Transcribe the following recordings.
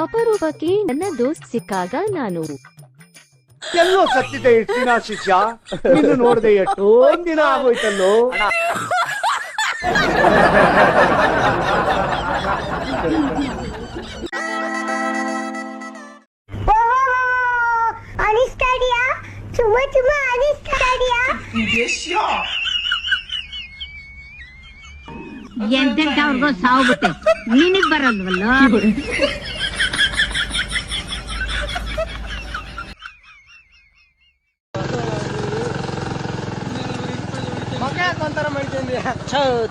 ಅಪರೂಪಕ್ಕೆ ನನ್ನ ದೋಸ್ತ್ ಸಿಕ್ಕಾಗ ನಾನು. ಎಲ್ಲೋ ಸತ್ತಿದ್ದೆ ದಿನ ಶಿಷ್ಯ? ಇನ್ನು ನೋಡದೆ ಎಷ್ಟೊಂದ್ ದಿನ ಆಗೋಯ್ತಲ್ಲೋ? ಅನಿಸ್ತಾ ಇದೆಯಾ? ತುಂಬಾ ತುಂಬಾ ಅನಿಸ್ತಾ ಇದೆಯಾ ಎಂತೆಂತವ್ರಿಗೋ ಸಾವು ಬಿಟ್ಟೆ ನಿನಗ್ ಬರಲ್ವಲ್ಲ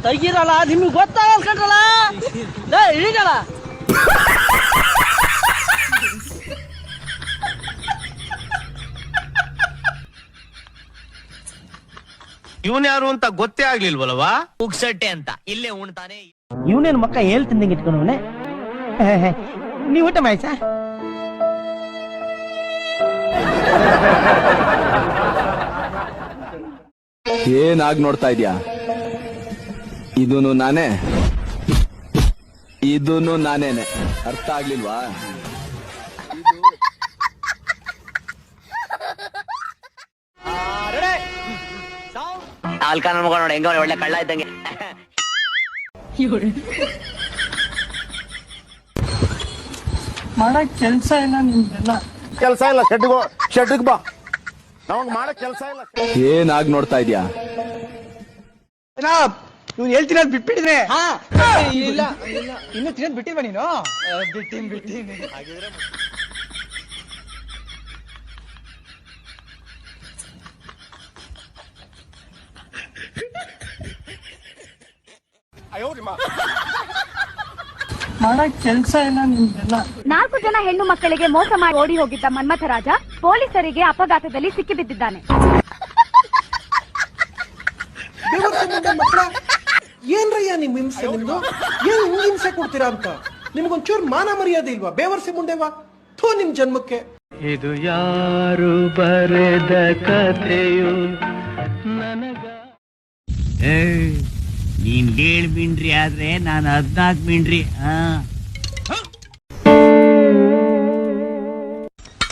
ತೆಗಿರಲ್ಲ ನಿಮ್ಗೆ ಗೊತ್ತಾಗಲ್ಲ ಕಣ್ರಲ್ಲ ಲೇ ಇಳಿಗಲ್ಲ ಇವನ್ ಯಾರು ಅಂತ ಗೊತ್ತೇ ಆಗ್ಲಿಲ್ವಲ್ವಾ ಉಗ್ಸಟ್ಟೆ ಅಂತ. ಇಲ್ಲೇ ಉಣ್ತಾನೆ ಇವನೇನು ಮಕ್ಕ ಹೇಳ್ ತಿಂದಂಗೆ ಇಟ್ಕೊಂಡವನೆ ನೀವು ಊಟ ಮಾಡಿ ಸರ್ ಏನಾಗ್ ನೋಡ್ತಾ ಇದ್ಯಾ? ಇದೂನು ನಾನೇ. ಇದೂನು ನಾನೇನೆ. ಅರ್ಥ ಆಗ್ಲಿಲ್ವಾ? ಅಲ್ಕ ನಮ್ಗ ನೋಡಿ ಹೆಂಗ ಒಳ್ಳೆ ಕಳ್ಳ ಇದ್ದಂಗೆ. ಮಾಡಕ್ ಕೆಲ್ಸ ಇಲ್ಲ ನಿಮ್ದೆಲ್ಲ ಕೆಲಸ ಇಲ್ಲ ಶೆಡ್ಗೋ ಶೆಡ್ಗೆ ಬಾ. ನಮಗ್ ಮಾಡಕ್ ಕೆಲಸ ಇಲ್ಲ. ಏನಾಗ್ ನೋಡ್ತಾ ಇದ್ಯಾ? ಇವ್ನು ಹೇಳ್ತೀನಿ ಬಿಟ್ಬಿಟ್ಟಿದ್ರೆ ಇಲ್ಲ ಇನ್ನು ತಿನ್ನೋದ್ ಬಿಟ್ಟಿಲ್ವಾ ನೀನು? ಬಿಟ್ಟಿನ್ ಬಿಟ್ಟಿನ್. ಮಾಡಕ್ ಕೆಲ್ಸ ಇಲ್ಲ ನಿಮ್ದೆಲ್ಲ ನಾಲ್ಕು ಜನ ಹೆಣ್ಣು ಮಕ್ಕಳಿಗೆ ಮೋಸ ಮಾಡಿ ಓಡಿ ಹೋಗಿದ್ದ ಮನ್ಮಥರಾಜ ಪೊಲೀಸರಿಗೆ ಅಪಘಾತದಲ್ಲಿ ಸಿಕ್ಕಿಬಿದ್ದಿದ್ದಾನೆ. ಮಕ್ಕಳ ಏನ್ರಯ್ಯ ನಿಮ್ ಹಿಂಸೆ ನಿಮ್ದು? ಏನ್ ಹಿಂಗ್ ಹಿಂಸೆ ಕೊಡ್ತೀರಾ ಅಂತ? ನಿಮ್ಗೊಂಚೂರು ಮಾನ ಮರ್ಯಾದೆ ಇಲ್ವಾ? ಬೇವರ್ಸಿ ಮುಂಡೆವಾ? ಥೋ ನಿಮ್ ಜನ್ಮಕ್ಕೆ. ಇದು ಯಾರು ಬರೆದ ಕಥೆಯು ನನಗ ನೀನ್ ಏಳ್ ಮಿಂಡ್ರಿ ಆದ್ರೆ ನಾನು ಹದ್ನಾಲ್ಕು ಮಿಂಡ್ರಿ ಹಾ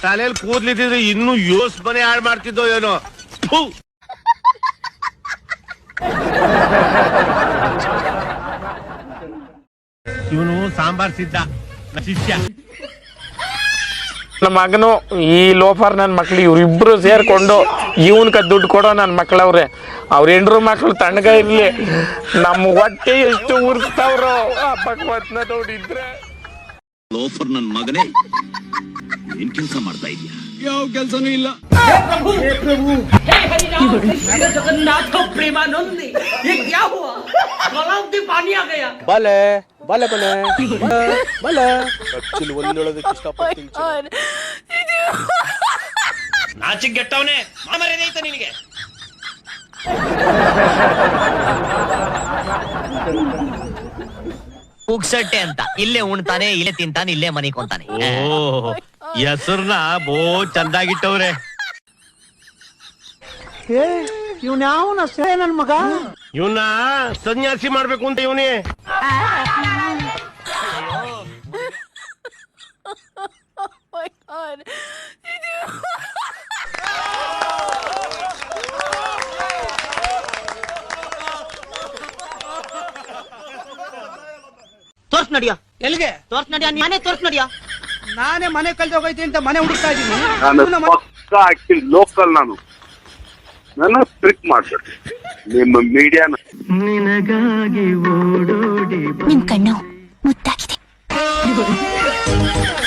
ತಲೆಯಲ್ಲಿ ಕೂದ್ಲಿದ್ರೆ ಇನ್ನು ಯೋಸ್ ಮನೆ ಹಾಳು ಮಾಡ್ತಿದ್ದೋ ಏನೋ? ಥು. ಇವನು ಸಾಂಬಾರ್ ಸಿದ್ಧ ನನ್ನ ಶಿಷ್ಯ. ನಮ್ಮ ಮಗನು ಈ ಲೋಫರ್ ನನ್ನ ಮಕ್ಳು ಇವ್ರಿಬ್ರು ಸೇರ್ಕೊಂಡು ಇವನ್ಕ ದುಡ್ಡು ಕೊಡೋ ನನ್ನ ಮಕ್ಳವ್ರೆ. ಅವ್ರ ಹೆಂಡ್ರು ಮಕ್ಳು ತಣ್ಣಗ ಇರ್ಲಿ. ನಮ್ಮ ಹೊಟ್ಟೆ ಎಷ್ಟು ಉರ್ಸ್ತಾವ್ರು ಭಗವತ್ನ ನೋಡಿದ್ರೆ. ಲೋಫರ್ ನನ್ನ ಮಗನೇ ಏನ್ ಕೆಲಸ ಮಾಡ್ತಾ ಇದ್ಯಾ? ಯಾವ ಕೆಲ್ಸನೂ ಇಲ್ಲ. ಬಲೆ ಬಲೆ ಬಲೆ ಬಲೆ. ಒಂದೊಳದಕ್ಕೆ ಇಷ್ಟಪಡ್ತೀನಿ ನಾಚಿಕ್ ಗೆಟ್ಟವನೇ ಮರ್ಯಾದೆ ಐತೆ ನಿನಗೆ. ಉಗ್ಸಟ್ಟೆ ಅಂತ. ಇಲ್ಲೇ ಉಣ್ತಾನೆ ಇಲ್ಲೇ ತಿಂತಾನೆ ಇಲ್ಲೇ ಮನೆ ಕೊಂತಾನೆ. ಓ ಹೆಸರ್ನ ಬೋ ಚಂದಾಗಿಟ್ಟವ್ರೆ. ಇವ್ನ ಯಾವನ ಸೇ ನನ್ ಮಗ? ಇವನ್ನ ಸನ್ಯಾಸಿ ಮಾಡ್ಬೇಕು ಅಂತ ಇವನೇ. ನಡಿಯ? ಎಲ್ಲಿಗೆ? ತೋರ್ಸ್ ನಡಿಯ ನಾನೇ ತೋರ್ಸ್ ನಡಿಯ? ನಾನೇ ಮನೆ ಕಲ್ತು ಹೋಗೈತಿ ಅಂತ ಮನೆ ಹುಡುಕ್ತಾ ನಾನು ಇದ್ದೀನಿ ಪಕ್ಕ ಲೋಕಲ್ ನಾನು. ನನ್ನ ಟ್ರಿಕ್ ಮಾಡ್ಬೇಕು. ನಿಮ್ಮ ಮೀಡಿಯಾನ ನಿನಗಾಗಿ ಓಡೋಡಿ ನಿಮ್ ಕಣ್ಣು ಮುದ್ದಾಗಿದೆ.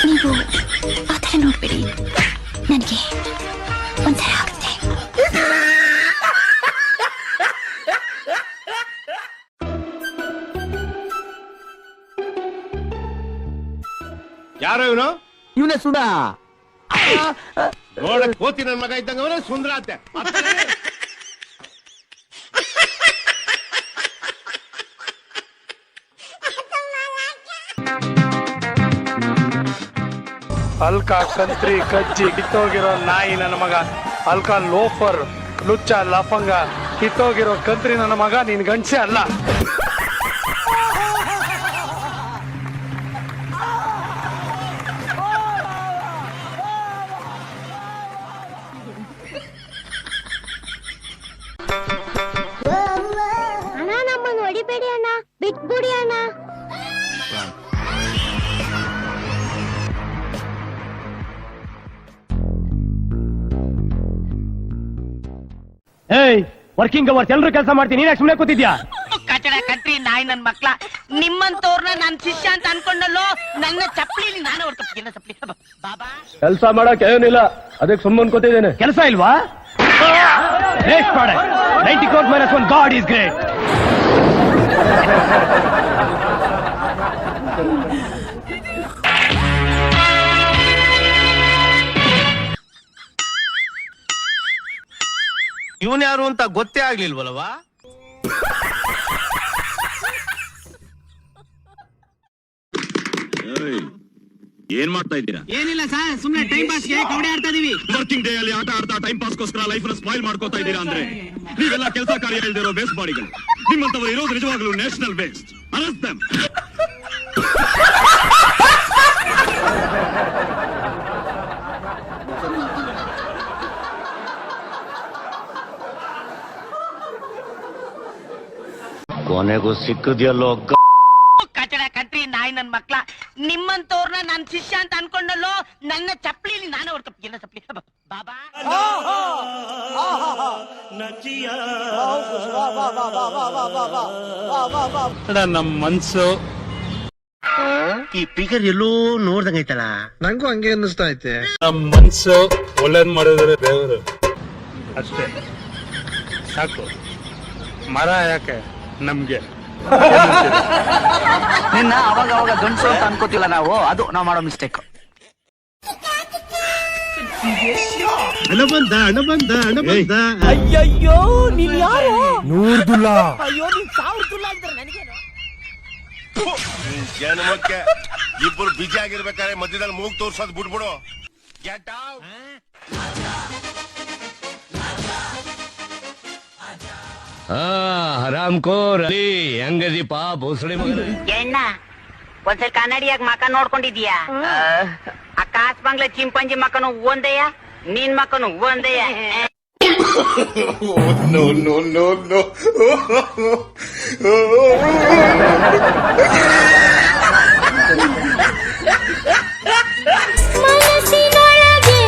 ನೀವು ಆತರ ನೋಡ್ಬೇಡಿ. ಇವನು? ಇವನೇ ಸುಡ. ನೋಡಕ್ ಕೋತಿ ನನ್ ಮಗ ಇದ್ದಂಗ ಅವನೇ ಸುಂದರ ಅತ್ತೆ ಅಲ್ಕ ಕಂತ್ರಿ ಕಜ್ಜಿ ಕಿತ್ತೋಗಿರೋ ನಾಯಿ ನನ್ನ ಮಗ. ಅಲ್ಕ ಲೋಫರ್ ಲುಚ್ಚ ಲಫಂಗ ಕಿತ್ತೋಗಿರೋ ಕಂತ್ರಿ ನನ್ನ ಮಗ ನೀನ್ ಗಂಡ್ಸೆ ಅಲ್ಲ. ಅಣ್ಣ ಏಯ್ ವರ್ಕಿಂಗ್ ಅವರ್ಸ್ ಎಲ್ರು ಕೆಲಸ ಮಾಡ್ತೀನಿ ನೀನ್ ಸುಮ್ಮನೆ ಕೂತಿದ್ಯಾ? ಕಚಡ ಕಟ್ಟಿ ನಾಯಿ ನನ್ ಮಕ್ಳ. ನಿಮ್ಮಂತವ್ರನ್ನ ನಾನ್ ಶಿಷ್ಯ ಅಂತ ಅನ್ಕೊಂಡಲ್ಲೋ ನನ್ನ ಚಪ್ಪಲಿ ನಾನು ಹೊಡ್ಕೊತೀನಿ ಚಪ್ಪಲಿ. ಬಾಬಾ. ಕೆಲಸ ಮಾಡಕ್ ಏನಿಲ್ಲ ಅದಕ್ಕೆ ಸುಮ್ಮನೆ ಕೂತಿದ್ದೇನೆ. ಕೆಲಸ ಇಲ್ವಾ? Ninety quote minus one God is great ಯಾರು ಅಂತ ಗೊತ್ತೇ ಆಗ್ಲಿಲ್ವಲ್ವಾ ಏಯ್, ಏನ್ ಮಾಡ್ತಾ ಇದ್ದೀರಾ? ಏನಿಲ್ಲ ಸರ್ ಸುಮ್ನೆ ಟೈಮ್ ಪಾಸ್ಗೆ ಕಬಡ್ಡಿ ಆಡ್ತಾ ಇದೀವಿ. ವರ್ಕಿಂಗ್ ಡೇ ಅಲ್ಲಿ ಆಟ ಆಡ್ತಾ ಟೈಮ್ ಪಾಸ್ ಗೋಸ್ಕರ ಲೈಫ್ನ ಸ್ಪಾಯ್ಲ್ ಮಾಡ್ಕೋತಾ ಇದ್ದೀರಾ ಅಂದ್ರೆ? ನೀವೆಲ್ಲ ಕೆಲಸ ಕಾರ್ಯ ಇಲ್ದಿರೋ ಬೇಸ್ ಬಾಡಿಗಳು. ನಿಮ್ಮಂತವರು ಇರೋದು ನಿಜವಾಗ್ಲೂ ನ್ಯಾಷನಲ್ ಬೇಸ್ಟ್ ಅನಸ್ತಂ ಕೊನೆಗೂ ಸಿಕ್ಕದ್ಯಲ್ಲೋ ಕಚಡ ಕಟ್ರಿ ನಾಯಿ ನನ್ ಮಕ್ಳ. ನಿಮ್ಮಂತವ್ರನ್ನ ನನ್ ಶಿಷ್ಯ ಅಂತ ಅನ್ಕೊಂಡಲ್ಲೋ ನನ್ನ ಚಪ್ಪಲಿ ನಾನು ಹೊಡ್ಕೊತೀನಿ ಚಪ್ಪಲಿ? ಬಾಬಾ. ನಮ್ ಮನ್ಸು. ಈ ಪಿಗರ್ ಎಲ್ಲೋ ನೋಡ್ದಂಗೈತಲ್ಲ ನಂಗೂ ಹಂಗೆ ಅನ್ನಿಸ್ತಾ ಐತೆ. ನಮ್ ಮನ್ಸು ಒಳ್ಳೇದ್ ಮಾಡಿದ್ರೆ ದೇವರು. ಅಷ್ಟೇ. ಸಾಕು. ಮರ ಯಾಕೆ? ನಮ್ಗೆ. ನಿನ್ನ ಅವಾಗ ಅವಾಗ ಗಂಡಸು ಅಂತ ಅನ್ಕೋತಿಲ್ಲ ನಾವು. ಅದು ನಾವು ಮಾಡೋ ಮಿಸ್ಟೇಕ್ ಹಣ ಬಂದ ಹಣ ಬಂದ ಹಣ ಬಂದ ಅಯ್ಯಯ್ಯೋ ನೀನ್ ಯಾರು? ನೂರ್ದುಲ್ಲ ಅಯ್ಯೋ ನೀನ್ ಸಾವಿರ ತುಲ್ಲ ಆಗಿದ್ರೆ ನನಗೇನು? ಜನ್ಮಕ್ಕೆ ಇಬ್ಬರು ಬಿಜಿ ಆಗಿರ್ಬೇಕಾದ್ರೆ ಮಧ್ಯದಲ್ಲಿ ಮೂಗ್ ತೋರ್ಸೋದು ಬಿಟ್ಬಿಡು. Get out. ಹರಾಮ್ ಕೋರ್ ಅಲ್ಲಿ ಹೆಂಗದಿಪ್ಪ ಬೋಸಡಿ ಮಗ ಎಣ್ಣ ಒಂದ್ಸಲ ಕನ್ನಡಿಯಾಗ ಮಕ ನೋಡ್ಕೊಂಡಿದ್ಯಾ ಆ ಕಾಸ್ ಬಂಗ್ಲ ಚಿಂಪಂಜಿ ಮಕನು ಒಂದೇಯ ನಿನ್ ಮಕನು ಒಂದೇಯ. ಮನಸ್ಸಿನೊಳಗೆ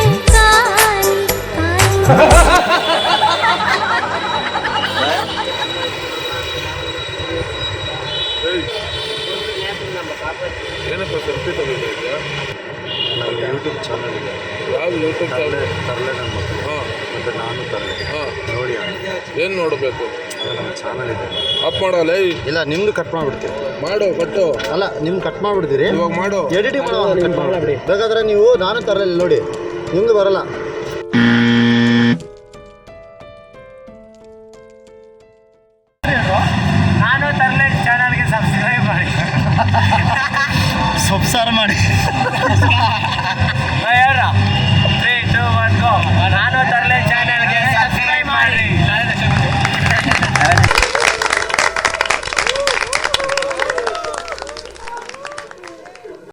ಏನಪ್ಪ ಸೆಲ್ಫಿ ತಗೋತಾ ಇದೆಯಾ? ಯೂಟ್ಯೂಬ್ ಚಾನಲ್ ಇದೆ. ಯಾವ್ದು ಯೂಟ್ಯೂಬ್ ಚಾನಲ್ ತರಲೆ ನನ್ನ ಮಕ್ಕಳು ಹಾಂ. ಮತ್ತು ನಾನು ತರಲೆ. ಹಾಂ. ನೋಡಿ ಏನು ನೋಡಬೇಕು? ನಮ್ಮ ಚಾನಲ್ ಇದೆ. ಅಪ್ ಮಾಡಲ್ಲ ಇಲ್ಲ ನಿಮ್ದು ಕಟ್ ಮಾಡಿಬಿಡ್ತೀವಿ ಮಾಡು ಕಟ್ಟು. ಅಲ್ಲ ನಿಮ್ದು ಕಟ್ ಮಾಡಿಬಿಡ್ತೀರಿ. ಇವಾಗ ಮಾಡು. ಎಡಿಟಿಂಗ್ ಮಾಡೋ ಕಟ್ ಮಾಡಿಬಿಡಿ. ಬೇಕಾದ್ರೆ ನೀವು ನಾನು ತರಲೆ ನೋಡಿ. ನಿಮ್ದು ಬರಲ್ಲ. ನಾನು ತರಲೆ ಚಾನಲ್ಗೆ ಸಬ್ಸ್ಕ್ರೈಬ್ ಮಾಡಿ. ಸೊಪ್ಸಾರು ಮಾಡಿ. ನಾನು ತರ